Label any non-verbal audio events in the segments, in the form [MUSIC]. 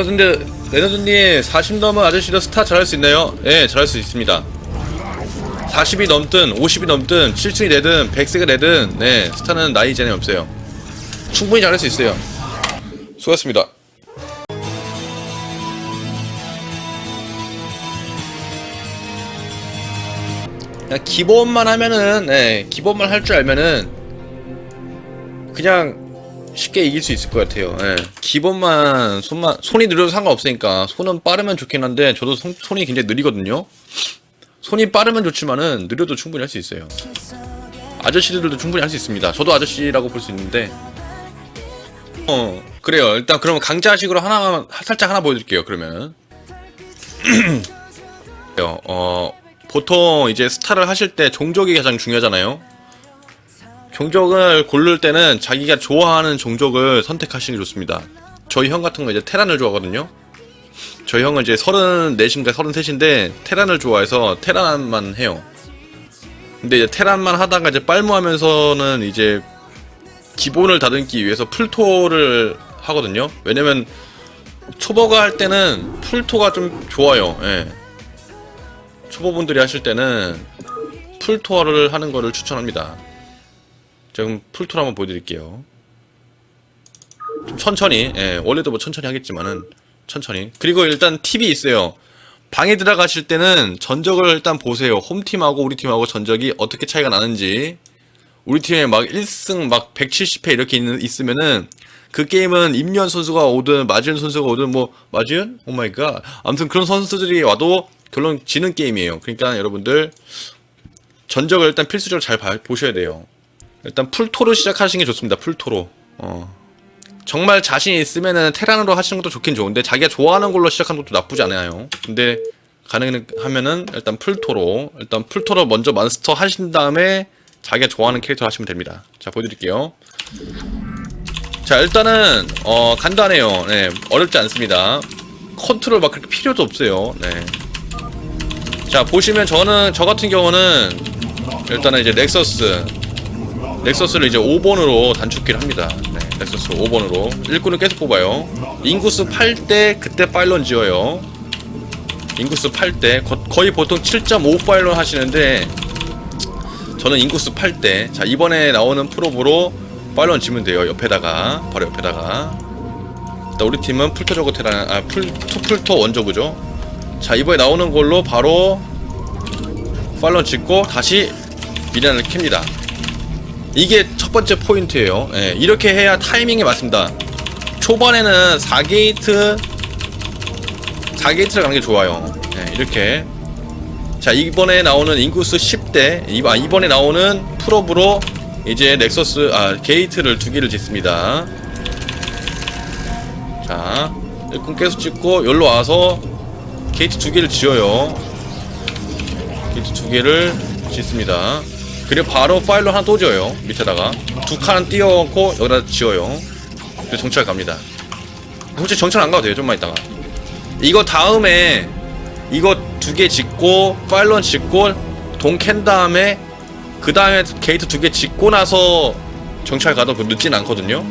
레너드인데 레너드님 40 넘은 아저씨도 스타 잘할 수 있나요? 예, 잘할 수 있습니다. 40이 넘든 50이 넘든 7층이 되든 100세가 되든 네 스타는 나이 제한이 없어요. 충분히 잘할 수 있어요. 수고하셨습니다. 그냥 기본만 하면은 네, 기본만 할 줄 알면은 그냥 쉽게 이길 수 있을 것 같아요. 예. 기본만 손만 손이 느려도 상관없으니까 손은 빠르면 좋긴 한데 저도 손, 손이 굉장히 느리거든요. 손이 빠르면 좋지만은 느려도 충분히 할 수 있어요. 아저씨들도 충분히 할 수 있습니다. 저도 아저씨라고 볼 수 있는데 어 그래요. 일단 그러면 강자식으로 하나 살짝 하나 보여드릴게요. 그러면 [CLEARS THROAT] 어 보통 이제 스타를 하실 때 종족이 가장 중요하잖아요. 종족을 고를 때는 자기가 좋아하는 종족을 선택하시는 게 좋습니다. 저희 형 같은 거 이제 테란을 좋아하거든요. 저희 형은 이제 34인가 33인데 테란을 좋아해서 테란만 해요. 근데 이제 테란만 하다가 이제 빨무하면서는 이제 기본을 다듬기 위해서 풀토를 하거든요. 왜냐면 초보가 할 때는 풀토가 좀 좋아요. 예. 초보분들이 하실 때는 풀토를 하는 거를 추천합니다. 지금 풀토를 한번 보여드릴게요. 좀 천천히, 예, 원래도 뭐 천천히 하겠지만은 천천히. 그리고 일단 팁이 있어요. 방에 들어가실 때는 전적을 일단 보세요. 홈팀하고 우리 팀하고 전적이 어떻게 차이가 나는지. 우리 팀에 막 1승 막 170회 이렇게 있는, 있으면은 그 게임은 임현 선수가 오든 마지은 선수가 오든 뭐 마지은? 오마이갓. 아무튼 그런 선수들이 와도 결론 지는 게임이에요. 그러니까 여러분들 전적을 일단 필수적으로 잘 봐- 보셔야 돼요. 일단 풀토로 시작하시는 게 좋습니다. 풀토로. 어. 정말 자신 있으면은 테란으로 하시는 것도 좋긴 좋은데 자기가 좋아하는 걸로 시작하는 것도 나쁘지 않아요. 근데 가능하면은 일단 풀토로 일단 풀토로 먼저 마스터 하신 다음에 자기가 좋아하는 캐릭터 하시면 됩니다. 자 보여드릴게요. 자 일단은 어 간단해요. 네 어렵지 않습니다. 컨트롤 막 그렇게 필요도 없어요. 네. 자 보시면 저는 저 같은 경우는 일단은 이제 넥서스 넥서스를 이제 5번으로 단축키를 합니다. 네, 넥서스 5번으로 일꾼을 계속 뽑아요. 인구수 8대 그때 파일런 지어요. 인구수 8대 거, 거의 보통 7.5 파일런 하시는데 저는 인구수 8대 자 이번에 나오는 프로브로 파일런 지면 돼요. 옆에다가 바로 옆에다가 일단 우리 팀은 풀토저고 테란 아 풀, 투풀토 원저구죠. 자 이번에 나오는 걸로 바로 파일런 짓고 다시 미련을 캡니다. 이게 첫 번째 포인트예요. 예, 이렇게 해야 타이밍이 맞습니다. 초반에는 4게이트 4게이트를 가는 게 좋아요. 예, 이렇게 자 이번에 나오는 인구수 10대 이번 이번에 나오는 풀업으로 이제 넥서스 아 게이트를 두 개를 짓습니다. 자 일꾼 계속 찍고 여기로 와서 게이트 두 개를 지어요. 게이트 두 개를 짓습니다. 그리고 바로 파일로 하나 또 지어요. 밑에다가 두 칸 띄워놓고 여기다 지어요. 그리고 정찰 갑니다. 솔직히 정찰 안 가도 돼요. 좀만 있다가. 이거 다음에 이거 두 개 짓고 파일런 짓고 돈캔 다음에 그 다음에 게이트 두 개 짓고 나서 정찰 가도 그 늦진 않거든요.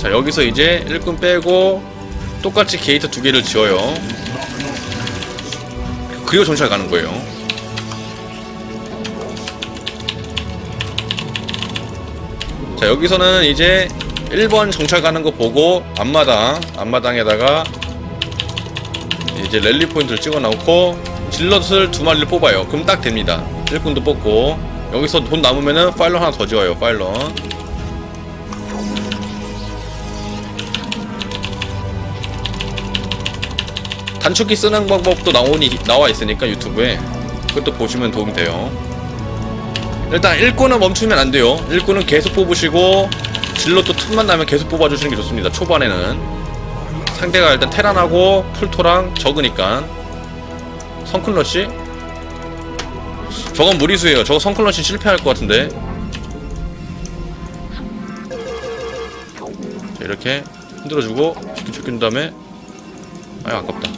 자 여기서 이제 일꾼 빼고 똑같이 게이트 두 개를 지어요. 그리고 정찰 가는 거예요. 자 여기서는 이제 1번 정찰 가는 거 보고 앞마당 앞마당에다가 이제 랠리 포인트를 찍어 놓고 질럿을 두 마리를 뽑아요. 그럼 딱 됩니다. 일꾼도 뽑고. 여기서 돈 남으면은 파일런 하나 더 지어요 파일런 단축키 쓰는 방법도 나오니 나와 있으니까 유튜브에 그것도 보시면 도움이 돼요 일단 일꾼은 멈추면 안 돼요. 일꾼은 계속 뽑으시고 질럿도 틈만 나면 계속 뽑아주시는 게 좋습니다. 초반에는 상대가 일단 테란하고 풀토랑 적으니까 성클러시 저건 무리수예요. 저거 성클러시 실패할 것 같은데. 자, 이렇게 흔들어주고 죽인 다음에 아 아깝다.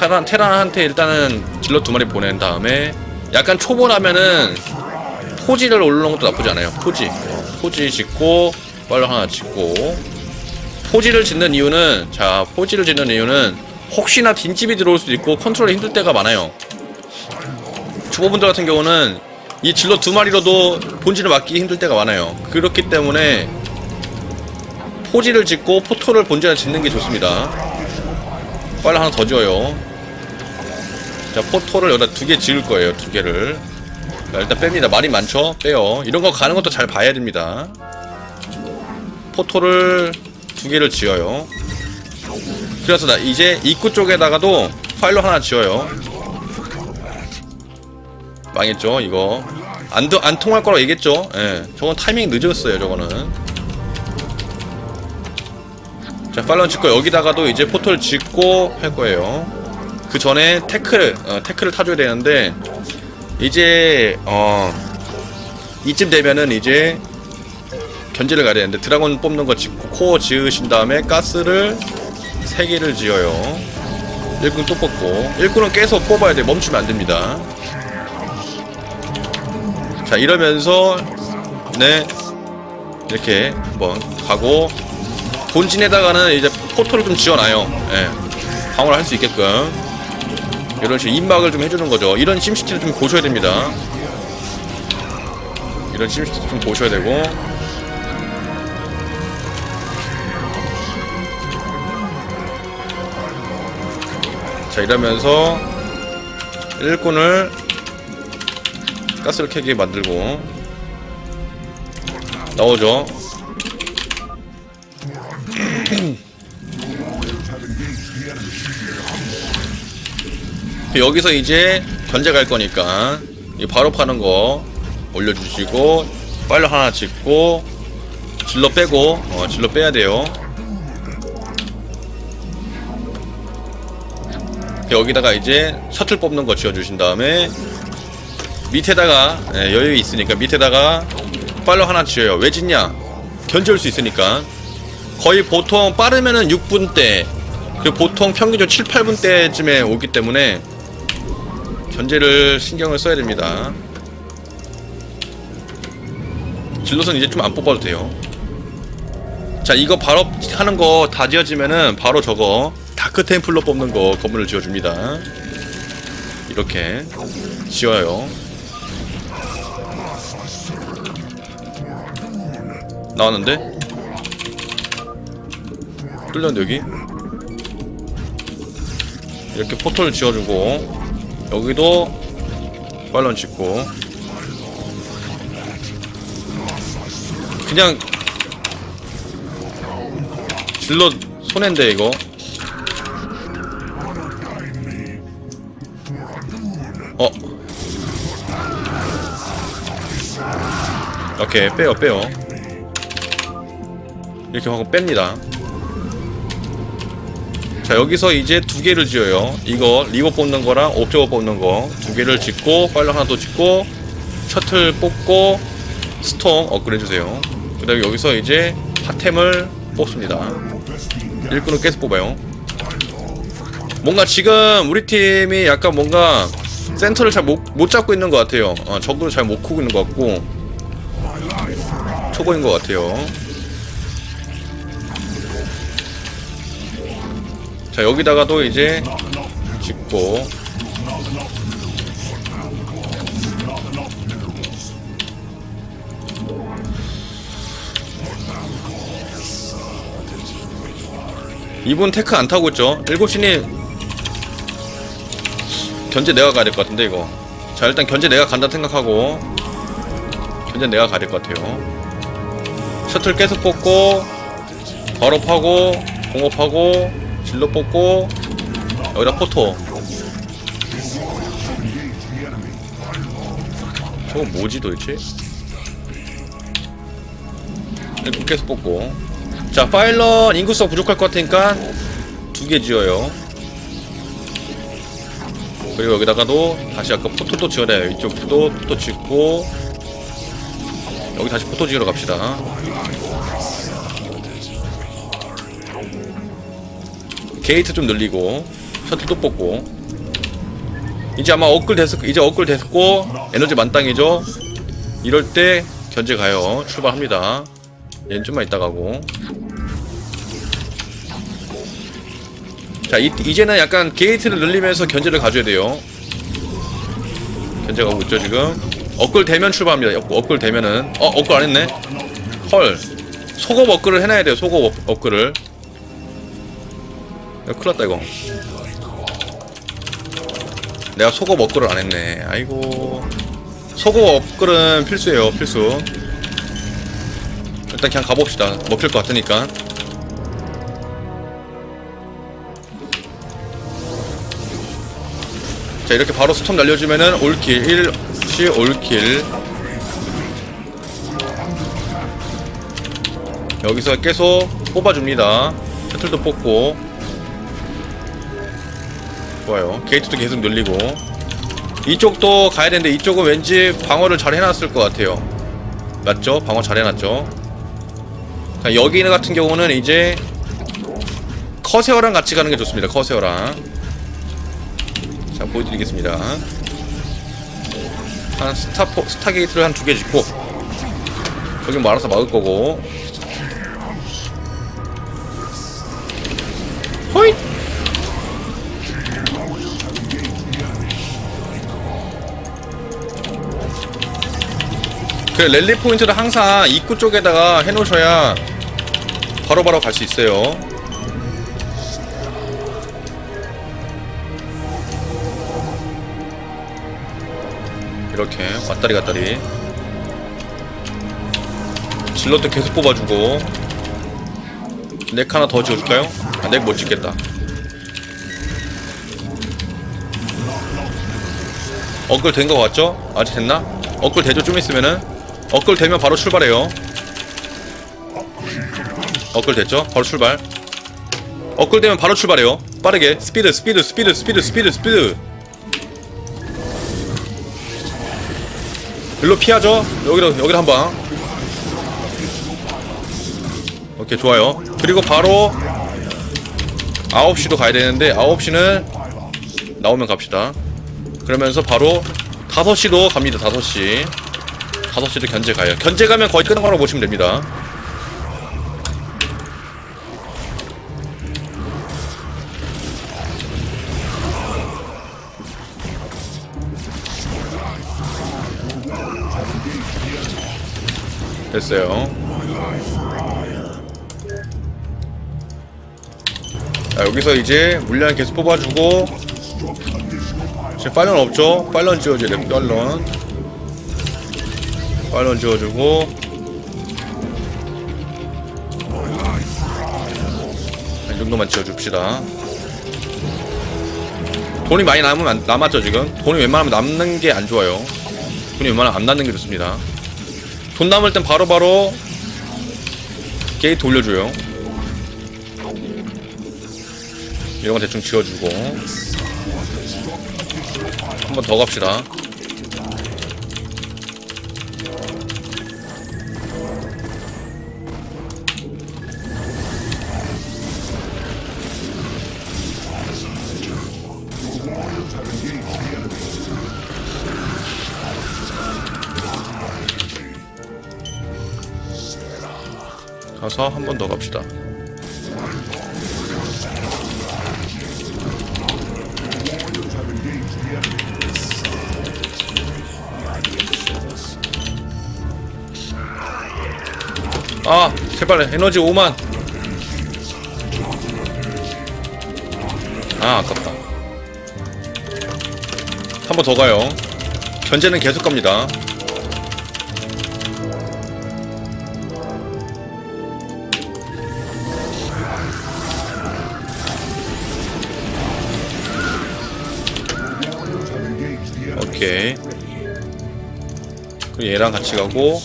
테란 테란한테 일단은 질럿 두 마리 보낸 다음에 약간 초보라면은 포지를 올리는 것도 나쁘지 않아요. 포지. 포지 짓고 빨로 하나 짓고. 포지를 짓는 이유는 자 포지를 짓는 이유는 혹시나 딘집이 들어올 수도 있고 컨트롤이 힘들 때가 많아요. 주보분들 같은 경우는 이 질러 두 마리로도 본진을 막기 힘들 때가 많아요. 그렇기 때문에 포지를 짓고 포토를 본진에 짓는 게 좋습니다. 빨리 하나 더 지어요 자 포토를 여기다 두 개 지을 거예요 두 개를. 자, 일단 뺍니다. 말이 많죠? 빼요. 이런 거 가는 것도 잘 봐야 됩니다. 포토를 두 개를 지어요. 그래서 나 이제 입구 쪽에다가도 파일로 하나 지어요. 망했죠 이거? 안, 도- 안 통할 거라고 얘기했죠? 예. 저건 타이밍 늦었어요 저거는. 자 파일로 짓고 여기다가도 이제 포토를 짓고 할 거예요 그 전에 태클 어, 태클을 타줘야 되는데 이제 어 이쯤 되면은 이제 견제를 가야 되는데 드라곤 뽑는 거 짓고 코어 지으신 다음에 가스를 3개를 지어요. 일꾼 또 뽑고. 일꾼은 계속 뽑아야 돼. 멈추면 안 됩니다. 자 이러면서 네. 이렇게 한번 가고 본진에다가는 이제 포토를 좀 지어놔요. 예. 방어를 할 수 있게끔 이런 식으로 입막을 좀 해주는 거죠. 이런 심시티를 좀 보셔야 됩니다. 이런 심시티 좀 보셔야 되고. 자 이러면서 일꾼을 가스를 캐게 만들고 나오죠 [CLEARS THROAT] 여기서 이제 견제 갈 거니까 이 바로 파는 거 올려주시고 파일러 하나 짓고 질러 빼고 어, 질러 빼야 돼요 여기다가 이제 셔틀 뽑는 거 지어주신 다음에 밑에다가 예, 여유 있으니까 밑에다가 팔로 하나 지어요. 왜 짓냐? 견제할 수 있으니까 거의 보통 빠르면은 6분대 그리고 보통 평균적으로 7, 8분대쯤에 오기 때문에 견제를 신경을 써야 됩니다. 질럿은 이제 좀 안 뽑아도 돼요. 자 이거 바로 하는 거 다 지어지면은 바로 저거 다크 템플러 뽑는 거 건물을 지어줍니다. 이렇게 지어요. 나왔는데? 뚫렸는데 여기? 이렇게 포털 지어주고 여기도 빨런 짓고 그냥 질러 손해인데 이거. 어. 오케이 빼요 빼요. 이렇게 하고 뺍니다. 자 여기서 이제 두 개를 지어요. 이거 리버 뽑는 거랑 옵저버 뽑는 거. 두 개를 짓고 빨로 하나 더 짓고 셔틀 뽑고 스톰 업그레이드 주세요. 그 다음에 여기서 이제 핫템을 뽑습니다. 일꾼을 계속 뽑아요. 뭔가 지금 우리 팀이 약간 뭔가 센터를 잘 못 못 잡고 있는 것 같아요. 어, 적으로 잘 못 크고 있는 것 같고 초보인 것 같아요 자 여기다가도 이제 짓고. 이분 테크 안 타고 있죠? 7시니 견제 내가 가야 될 것 같은데 이거. 자 일단 견제 내가 간다 생각하고 견제 내가 가야 될 것 같아요. 셔틀 계속 뽑고 바로 파고 공업하고 질러 뽑고 여기다 포토. 저거 뭐지 도대체? 계속 뽑고. 자 파일런 인구수가 부족할 것 같으니까 두 개 지어요. 그리고 여기다가도 다시 아까 포토도 지어야 돼요. 이쪽도 포토 짓고 여기 다시 포토 지으러 갑시다 게이트 좀 늘리고 셔틀도 뽑고. 이제 아마 업글 됐을 이제 업글 됐고 에너지 만땅이죠? 이럴 때 견제 가요. 출발합니다. 얘는 좀만 이따 가고. 자 이, 이제는 약간 게이트를 늘리면서 견제를 가져야 돼요. 견제 가고 있죠 지금? 업글 되면 출발합니다. 업- 업글 되면은. 어 업글 안 했네. 헐. 속업 업글을 해놔야 돼요 속업 업- 업글을 야, 큰일 났다 이거. 내가 속업 업글을 안 했네. 아이고. 속업 업글은 필수예요 필수. 일단 그냥 가봅시다. 먹힐 것 같으니까. 자 이렇게 바로 스톰 날려주면은 올킬 1시 올킬. 여기서 계속 뽑아줍니다. 셔틀도 뽑고 좋아요. 게이트도 계속 늘리고. 이쪽도 가야 되는데 이쪽은 왠지 방어를 잘 해놨을 것 같아요. 맞죠? 방어 잘 해놨죠? 자 여기 있는 같은 경우는 이제 커세어랑 같이 가는 게 좋습니다. 커세어랑. 자 보여드리겠습니다. 한 스타 포 스타 게이트를 한 두 개 짓고 여기 뭐 알아서 막을 거고 그 랠리 포인트를 항상 입구 쪽에다가 해놓으셔야 바로바로 갈 수 있어요 이렇게 왔다리 갔다리 질럿도 계속 뽑아주고 넥 하나 더 지어줄까요? 아, 넥못 짓겠다 업글 된 거 같죠? 아직 됐나? 업글 되죠? 좀 있으면은 업글 되면 바로 출발해요. 업글 됐죠? 바로 출발. 업글 되면 바로 출발해요. 빠르게. 스피드 스피드 스피드 스피드 스피드 스피드. 일로 피하죠? 여기로 여기로 한방. 오케이 좋아요. 그리고 바로 9시도 가야 되는데 9시는 나오면 갑시다. 그러면서 바로 5시도 갑니다 5시 5시도 견제 가요. 견제 가면 거의 끝난 거라고 보시면 됩니다. 됐어요. 자 여기서 이제 물량 계속 뽑아주고 지금 파일런 없죠? 파일런 지워줘야 돼 파일런 파일런 지워주고. 이 정도만 지워줍시다. 돈이 많이 남으면 안- 남았죠 지금? 돈이 웬만하면 남는 게 안 좋아요. 돈이 웬만하면 안 남는 게 좋습니다. 돈 남을 땐 바로바로 게이트 올려줘요. 이런 거 대충 지워주고. 한 번 더 갑시다 가서 한 번 더 갑시다. 아 제발 에너지 5만. 아 아깝다. 한 번 더 가요. 견제는 계속 갑니다 오케이 그리고 얘랑 같이 가고.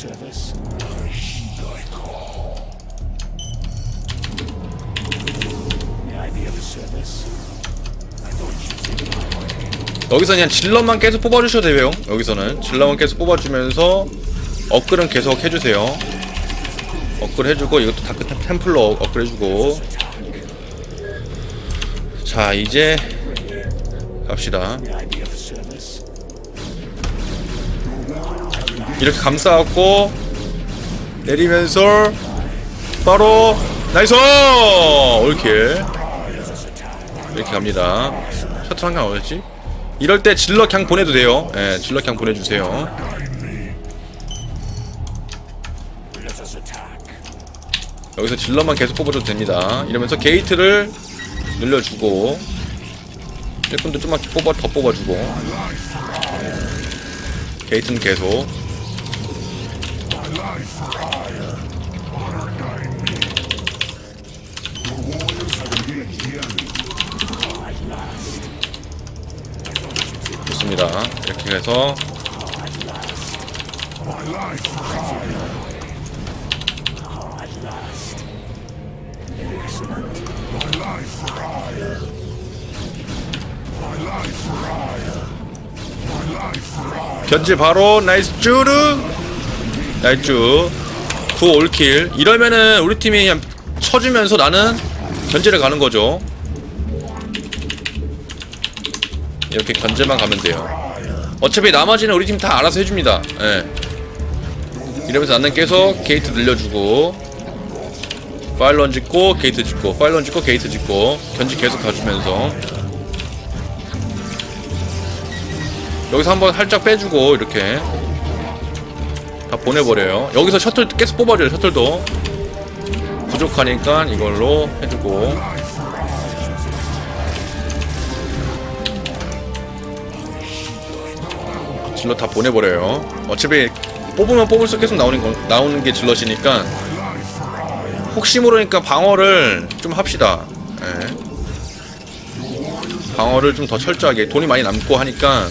여기서 그냥 질럿만 계속 뽑아주셔도 돼요 여기서는. 질럿만 계속 뽑아주면서 업글은 계속 해주세요. 업글 해주고 이것도 다크 템- 템플러 업글 해주고. 자 이제 갑시다 이렇게 감싸갖고 내리면서 바로 나이스! 올킬. 이렇게 갑니다. 셔틀 한강 어딨지? 이럴 때 질러 그냥 보내도 돼요. 예 질러 그냥 보내주세요. 여기서 질러만 계속 뽑아줘도 됩니다. 이러면서 게이트를 늘려주고 일꾼도 좀만 뽑아 더 뽑아주고. 게이트는 계속 좋습니다. 이렇게 해서. 견제 바로. 나이스 쭈르. 나이스 구 올킬. 이러면은 우리 팀이 그냥 쳐주면서 나는 견제를 가는 거죠 이렇게 견제만 가면 돼요. 어차피 나머지는 우리 팀 다 알아서 해줍니다. 예. 이러면서 나는 계속 게이트 늘려주고 파일런 짓고 게이트 짓고 파일런 짓고 게이트 짓고 견제 계속 가주면서. 여기서 한번 살짝 빼주고 이렇게. 다 보내버려요. 여기서 셔틀 계속 뽑아줘요 셔틀도. 부족하니까 이걸로 해주고 질럿 다 보내버려요 어차피 뽑으면 뽑을수록 계속 나오는 거, 나오는 게 질럿이니까 혹시 모르니까 방어를 좀 합시다 예. 방어를 좀 더 철저하게 돈이 많이 남고 하니까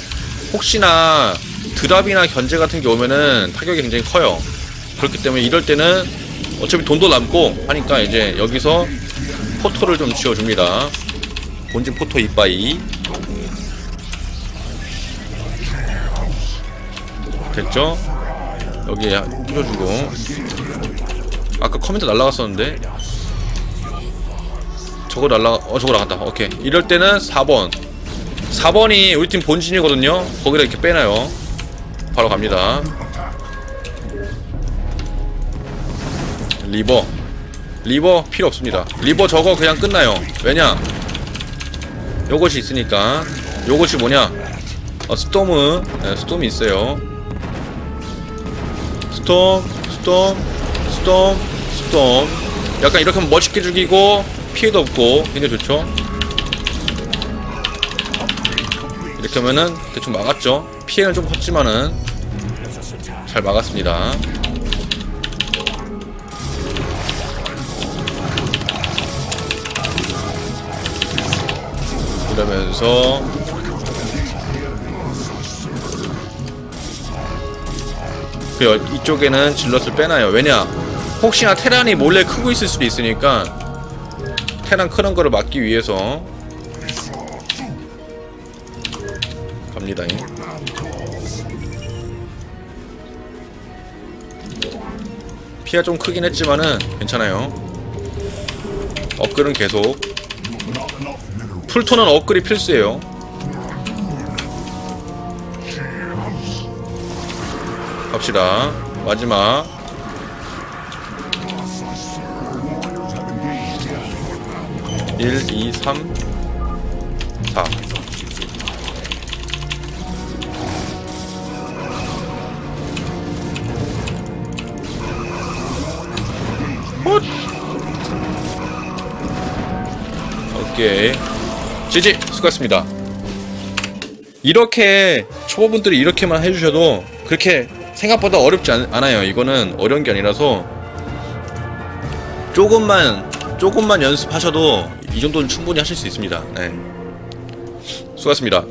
혹시나 드랍이나 견제 같은 게 오면은 타격이 굉장히 커요. 그렇기 때문에 이럴 때는 어차피 돈도 남고 하니까 이제 여기서 포토를 좀 지어줍니다. 본진 포토 이빠이. 됐죠? 여기에 뿌려주고. 아까 커맨드 날라갔었는데. 저거 날라, 어, 저거 나갔다. 오케이. 이럴 때는 4번. 4번이 우리 팀 본진이거든요. 거기다 이렇게 빼놔요. 바로 갑니다. 리버. 리버 필요 없습니다. 리버 저거 그냥 끝나요. 왜냐? 요것이 있으니까. 요것이 뭐냐? 어, 스톰은, 네, 스톰이 있어요. 스톰, 스톰, 스톰, 스톰. 약간 이렇게 하면 멋있게 죽이고, 피해도 없고, 굉장히 좋죠? 이렇게 하면은 대충 막았죠. 피해는 좀 컸지만은 잘 막았습니다. 이러면서 그 여- 이쪽에는 질럿을 빼놔요. 왜냐? 혹시나 테란이 몰래 크고 있을 수도 있으니까 테란 크는 거를 막기 위해서 갑니다. 피가 좀 크긴 했지만은 괜찮아요. 업글은 계속. 풀토는 업글이 필수예요. 갑시다. 마지막. 일, 이, 삼, 사. 헛! 오케이. 지지! 수고하셨습니다. 이렇게 초보분들이 이렇게만 해주셔도 그렇게 생각보다 어렵지 않, 않아요. 이거는 어려운 게 아니라서 조금만 조금만 연습하셔도 이 정도는 충분히 하실 수 있습니다. 네. 수고하셨습니다.